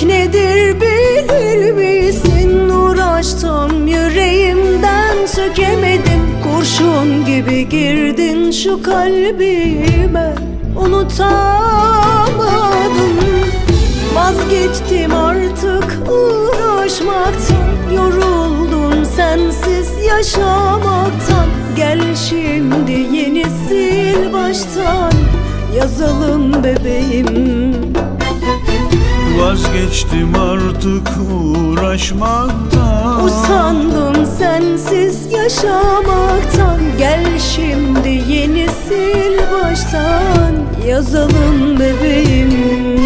Sevmek nedir bilir misin? Uğraştım yüreğimden sökemedim. Kurşun gibi girdin şu kalbime. Unutamadım. Vazgeçtim artık uğraşmaktan. Yoruldum sensiz yaşamaktan. Gel şimdi yeni sil baştan. Yazalım bebeğim. Vazgeçtim artık uğraşmaktan. Usandım sensiz yaşamaktan. Gel şimdi yeni sil baştan. Yazalım bebeğim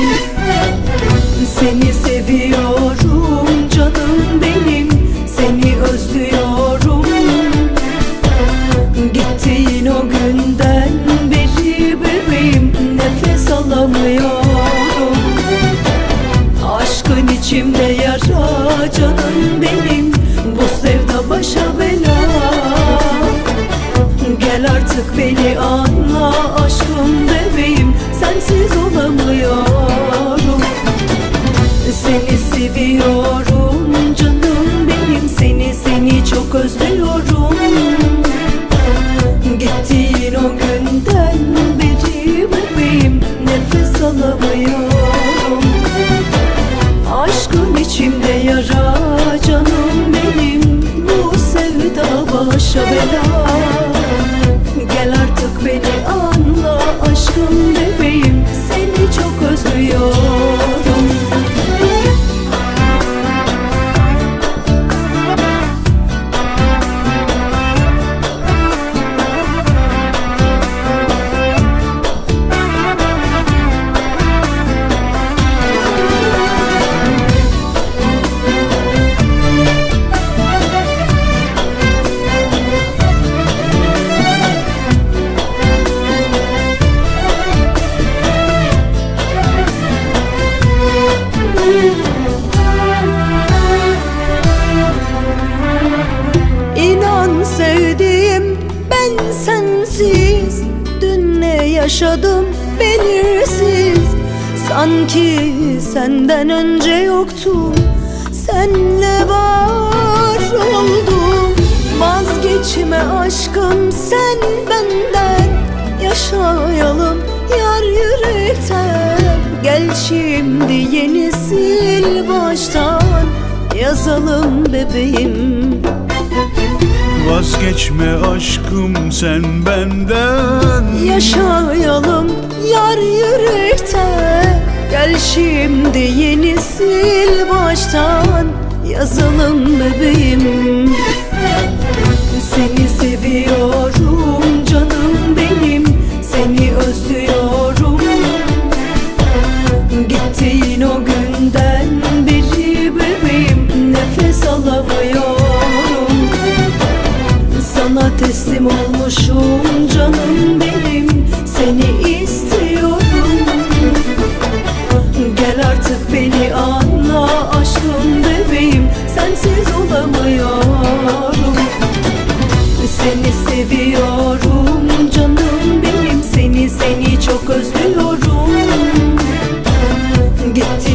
show belongs. Yaşadım belirsiz. Sanki senden önce yoktum Senle var oldum. Vazgeçme aşkım sen benden Yaşayalım yar yürekten Gel şimdi yeni sil baştan Yazalım bebeğim Vazgeçme aşkım sen benden. Yaşayalım yar yürekte. Gel şimdi yeni sil baştan Yazalım bebeğim. Seni seviyorum canım benim Seni özlüyorum. Gittiğin o günden beri bebeğim Nefes alamıyorum Sensiz olamıyorum Seni seviyorum canım benim. Seni seni çok özlüyorum. Gittiğin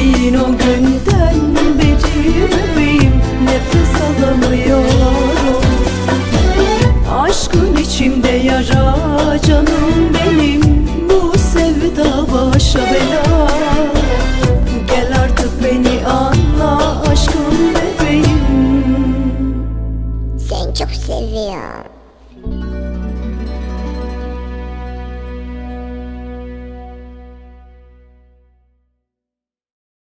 çok seviyorum.